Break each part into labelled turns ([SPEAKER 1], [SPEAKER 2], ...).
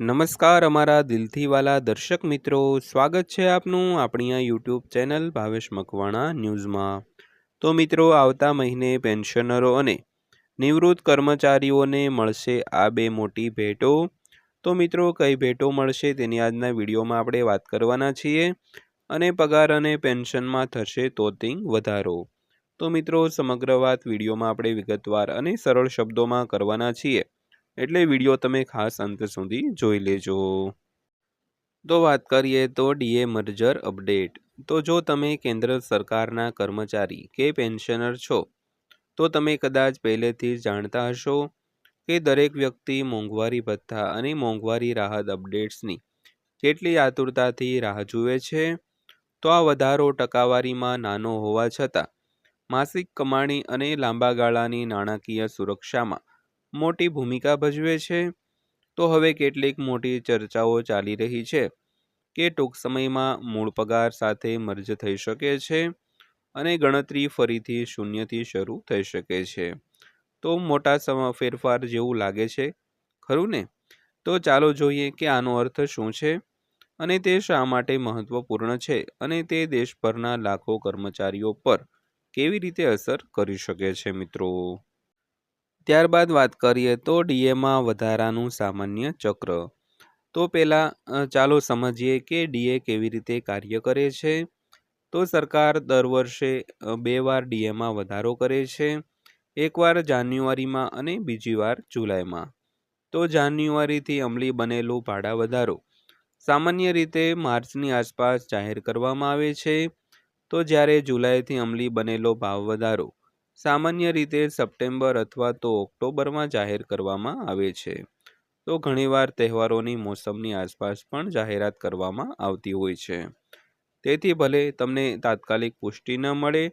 [SPEAKER 1] નમસ્કાર અમારા દિલથી વાલા દર્શક મિત્રો. સ્વાગત છે આપનું આપણી આ યુટ્યુબ ચેનલ ભાવેશ મકવાણા ન્યૂઝમાં. તો મિત્રો, આવતા મહિને પેન્શનરો અને નિવૃત્ત કર્મચારીઓને મળશે આ બે મોટી ભેટો. તો મિત્રો, કઈ ભેટો મળશે તેની આજના વિડીયોમાં આપણે વાત કરવાના છીએ. અને પગાર અને પેન્શનમાં થશે તોતિંગ વધારો. તો મિત્રો, સમગ્ર વાત વિડીયોમાં આપણે વિગતવાર અને સરળ શબ્દોમાં કરવાના છીએ. એટલે વીડિયો તમે ખાસ અંત સુધી જોઈ લેજો. તો વાત કરીએ તો ડીએ મર્જર અપડેટ. તો જો તમે કેન્દ્ર સરકારના કર્મચારી કે પેન્શનર છો, તો તમે કદાચ પહેલેથી જાણતા હશો કે દરેક વ્યક્તિ મોંઘવારી ભથ્થા અને મોંઘવારી રાહત અપડેટ્સની કેટલી આતુરતાથી રાહ જુએ છે? તો આ વધારો ટકાવારીમાં નાનો હોવા છતાં, માસિક કમાણી અને લાંબા ગાળાની નાણાકીય સુરક્ષામાં મોટી ભૂમિકા ભજવે છે. તો હવે કેટલીક મોટી ચર્ચાઓ ચાલી રહી છે કે ટૂંક સમયમાં મૂળ પગાર સાથે મર્જ થઈ શકે છે અને ગણતરી ફરીથી શૂન્યથી શરૂ થઈ શકે છે. તો મોટા ફેરફાર જેવું લાગે છે? ખરું ને? તો ચાલો જોઈએ કે આનો અર્થ શું છે અને તે શા માટે મહત્વપૂર્ણ છે અને તે દેશભરના લાખો કર્મચારીઓ પર કેવી રીતે અસર કરી શકે છે મિત્રો? ત્યારબાદ વાત કરીએ તો ડીએમાં વધારાનું સામાન્ય ચક્ર. તો પહેલાં ચાલો સમજીએ કે ડીએ કેવી રીતે કાર્ય કરે છે. તો સરકાર દર વર્ષે બે વાર ડીએમાં વધારો કરે છે. એકવાર જાન્યુઆરીમાં અને બીજી વાર જુલાઈમાં. તો જાન્યુઆરીથી અમલી બનેલું ભાડા વધારો. સામાન્ય રીતે માર્ચની આસપાસ જાહેર કરવામાં આવે છે. તો જ્યારે જુલાઈથી અમલી બનેલો ભાવ વધારો સામાન્ય રીતે સપ્ટેમ્બર અથવા તો ઓક્ટોબરમાં જાહેર કરવામાં આવે છે. તો ઘણીવાર તહેવારોની મોસમની આસપાસ પણ જાહેરાત કરવામાં આવતી હોય છે. તેથી ભલે તમને તાત્કાલિક પુષ્ટિ ન મળે,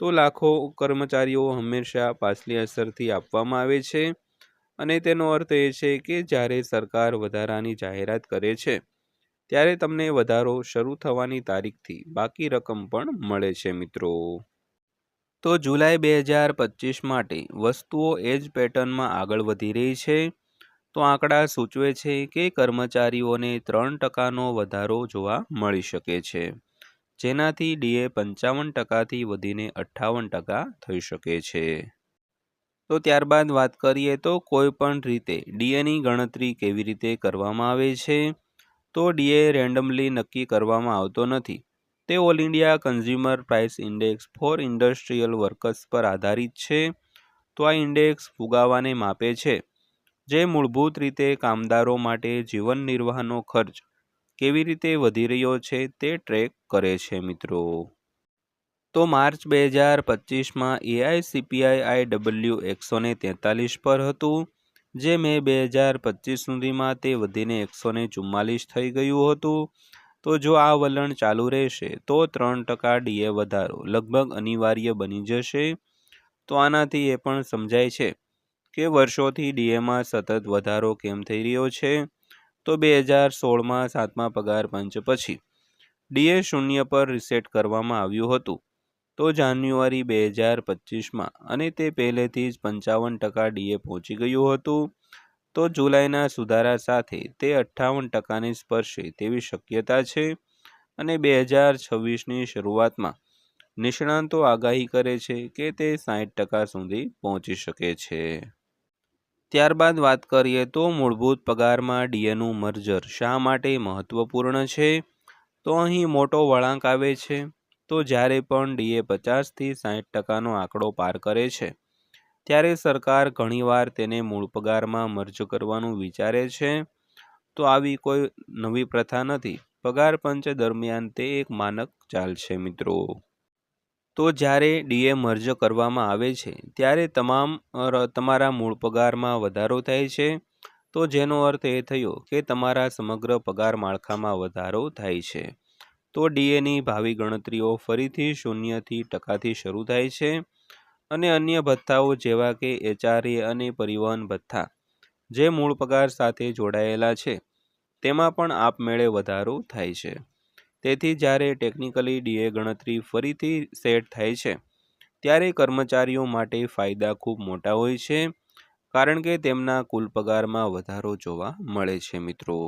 [SPEAKER 1] તો લાખો કર્મચારીઓ હંમેશા પાછલી અસરથી આપવામાં આવે છે. અને તેનો અર્થ એ છે કે જ્યારે સરકાર વધારાની જાહેરાત કરે છે, ત્યારે તમને વધારો શરૂ થવાની તારીખથી બાકી રકમ પણ મળે છે મિત્રો. તો જુલાઈ બે હજાર પચીસ માટે વસ્તુઓ એ જ પેટર્નમાં આગળ વધી રહી છે. તો આંકડા સૂચવે છે કે કર્મચારીઓને ત્રણ ટકાનો વધારો જોવા મળી શકે છે. જેનાથી ડીએ પંચાવન ટકાથી વધીને અઠ્ઠાવન ટકા થઈ શકે છે. તો ત્યારબાદ વાત કરીએ તો કોઈ પણ રીતે ડીએની ગણતરી કેવી રીતે કરવામાં આવે છે? તો ડીએ રેન્ડમલી નક્કી કરવામાં આવતો નથી. તે all India consumer price index for industrial workers પર આધારિત છે. તો આ ઇન્ડેક્સ ફુગાવાને માપે છે. જે મૂળભૂત રીતે કામદારો માટે જીવન નિર્વાહનો ખર્ચ કેવી રીતે વધી રહ્યો છે તે ટ્રેક કરે છે મિત્રો. તો માર્ચ બે હજાર પચીસમાં એઆઈસીપીઆઈ આઈ ડબલ્યુ એકસો ને તેતાલીસ પર હતું, જે મે બે હજાર પચીસ સુધીમાં તે વધીને એકસો ને ચુમ્માલીસ થઈ ગયું હતું. તો જો આ વલણ ચાલુ રહેશે, તો ત્રણ ટકા ડીએ વધારો લગભગ અનિવાર્ય બની જશે. તો આનાથી એ પણ સમજાય છે કે વર્ષોથી ડીએમાં સતત વધારો કેમ થઈ રહ્યો છે? તો બે હજાર સોળમાં સાતમા પગાર પંચ પછી ડીએ શૂન્ય પર રિસેટ કરવામાં આવ્યું હતું. તો જાન્યુઆરી બે હજાર પચીસમાં અને તે પહેલેથી જ પંચાવન ટકા ડીએ પહોંચી ગયું હતું. તો જુલાઈના સુધારા સાથે તે અઠ્ઠાવન ટકાને સ્પર્શે તેવી શક્યતા છે અને બે હજાર છવ્વીસની શરૂઆતમાં નિષ્ણાંતો આગાહી કરે છે કે તે સાહીઠ ટકા સુધી પહોંચી શકે છે. ત્યારબાદ વાત કરીએ તો મૂળભૂત પગારમાં ડીએનું મર્જર શા માટે મહત્વપૂર્ણ છે? તો અહીં મોટો વળાંક આવે છે. તો જ્યારે પણ ડીએ પચાસથી સાહીઠ ટકાનો આંકડો પાર કરે છે ત્યારે સરકાર ઘણીવાર તેને મૂળ પગારમાં મર્જ કરવાનું વિચારે છે. તો આવી કોઈ નવી પ્રથા નથી. પગાર પંચ દરમિયાન તે એક માનક ચાલ છે મિત્રો. તો જ્યારે ડીએ મર્જ કરવામાં આવે છે, ત્યારે તમામ તમારા મૂળ પગારમાં વધારો થાય છે. તો જેનો અર્થ એ થયો કે તમારા સમગ્ર પગાર માળખામાં વધારો થાય છે. તો ડીએની ભાવિ ગણતરીઓ ફરીથી શૂન્યથી ટકાથી શરૂ થાય છે. અને અન્ય ભથ્થાઓ જેવા કે એચઆરએ અને પરિવહન ભથ્થા, જે મૂળ પગાર સાથે જોડાયેલા છે. તેમાં પણ આપમેળે વધારો થાય છે. તેથી જ્યારે ટેકનિકલી ડીએ ગણતરી ફરીથી સેટ થાય છે, ત્યારે કર્મચારીઓ માટે ફાયદા ખૂબ મોટા હોય છે, કારણ કે તેમના કુલ પગારમાં વધારો જોવા મળે છે, મિત્રો.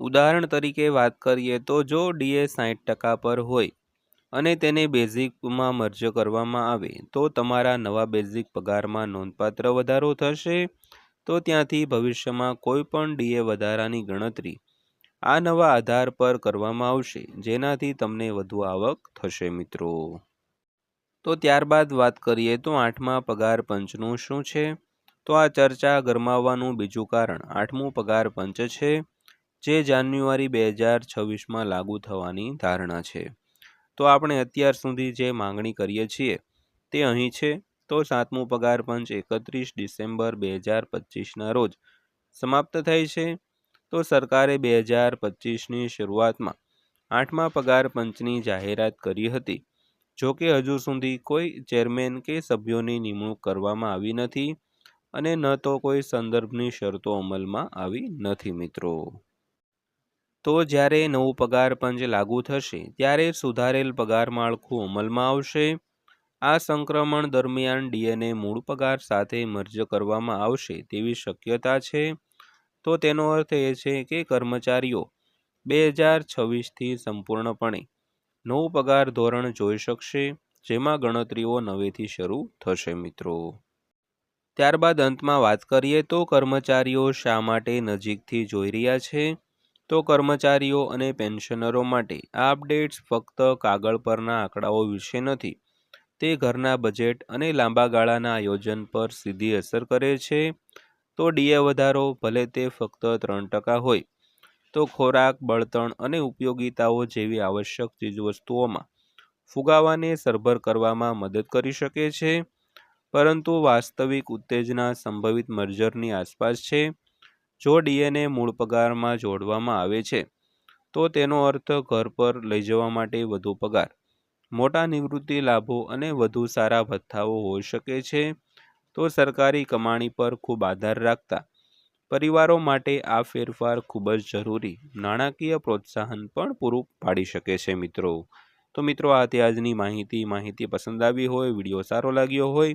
[SPEAKER 1] ઉદાહરણ તરીકે વાત કરીએ તો જો ડીએ સાહીઠ ટકા પર હોય અને તેને બેઝિકમાં મર્જ કરવામાં આવે, તો તમારા નવા બેઝિક પગારમાં નોંધપાત્ર વધારો થશે. તો ત્યાંથી ભવિષ્યમાં કોઈ પણ ડીએ વધારાની ગણતરી આ નવા આધાર પર કરવામાં આવશે, જેનાથી તમને વધુ આવક થશે મિત્રો. તો ત્યારબાદ વાત કરીએ તો આઠમા પગાર પંચનું શું છે? તો આ ચર્ચા ગરમાવવાનું બીજું કારણ આઠમું પગાર પંચ છે, જે જાન્યુઆરી બે હજાર છવ્વીસમાં લાગુ થવાની ધારણા છે. તો આપણે અત્યાર સુધી જે માંગણી કરીએ છીએ તે અહીં છે. તો સાતમું પગાર પંચ એકત્રીસ ડિસેમ્બર બે હજાર પચીસના રોજ સમાપ્ત થાય છે. તો સરકારે બે હજાર પચીસની શરૂઆતમાં આઠમા પગાર પંચની જાહેરાત કરી હતી. જો કે હજુ સુધી કોઈ ચેરમેન કે સભ્યોની નિમણૂક કરવામાં આવી નથી અને ન તો કોઈ સંદર્ભની શરતો અમલમાં આવી નથી મિત્રો. તો જ્યારે નવું પગાર પંચ લાગુ થશે, ત્યારે સુધારેલ પગાર માળખું અમલમાં આવશે. આ સંક્રમણ દરમિયાન ડીએનએ મૂળ પગાર સાથે મર્જ કરવામાં આવશે તેવી શક્યતા છે. તો તેનો અર્થ એ છે કે કર્મચારીઓ બે હજાર છવ્વીસથી સંપૂર્ણપણે નવું પગાર ધોરણ જોઈ શકશે, જેમાં ગણતરીઓ નવેથી શરૂ થશે મિત્રો. ત્યારબાદ અંતમાં વાત કરીએ તો કર્મચારીઓ શા માટે નજીકથી જોઈ રહ્યા છે? તો કર્મચારીઓ અને પેન્શનરો માટે આ અપડેટ્સ ફક્ત કાગળ પરના આંકડાઓ વિશે નથી. તે ઘરના બજેટ અને લાંબા ગાળાના આયોજન પર સીધી અસર કરે છે. તો ડીએ વધારો, ભલે તે ફક્ત ત્રણ ટકા હોય. તો ખોરાક, બળતણ અને ઉપયોગિતાઓ જેવી આવશ્યક ચીજવસ્તુઓમાં ફુગાવાને સરભર કરવામાં મદદ કરી શકે છે. પરંતુ વાસ્તવિક ઉત્તેજના સંભવિત મર્જરની આસપાસ છે. જો ડીએનએ મૂળ પગારમાં જોડવામાં આવે છે, તો તેનો અર્થ ઘર પર લઈ જવા માટે વધુ પગાર. મોટા નિવૃત્તિ લાભો અને વધુ સારા ભથ્થાઓ હોઈ શકે છે, તો સરકારી કમાણી પર ખૂબ આધાર રાખતા. પરિવારો માટે આ ફેરફાર ખૂબ જ જરૂરી, નાણાકીય પ્રોત્સાહન પણ પૂરું પાડી શકે છે મિત્રો. તો મિત્રો, આ તે આજની માહિતી. માહિતી પસંદ આવી હોય, વીડિયો સારો લાગ્યો હોય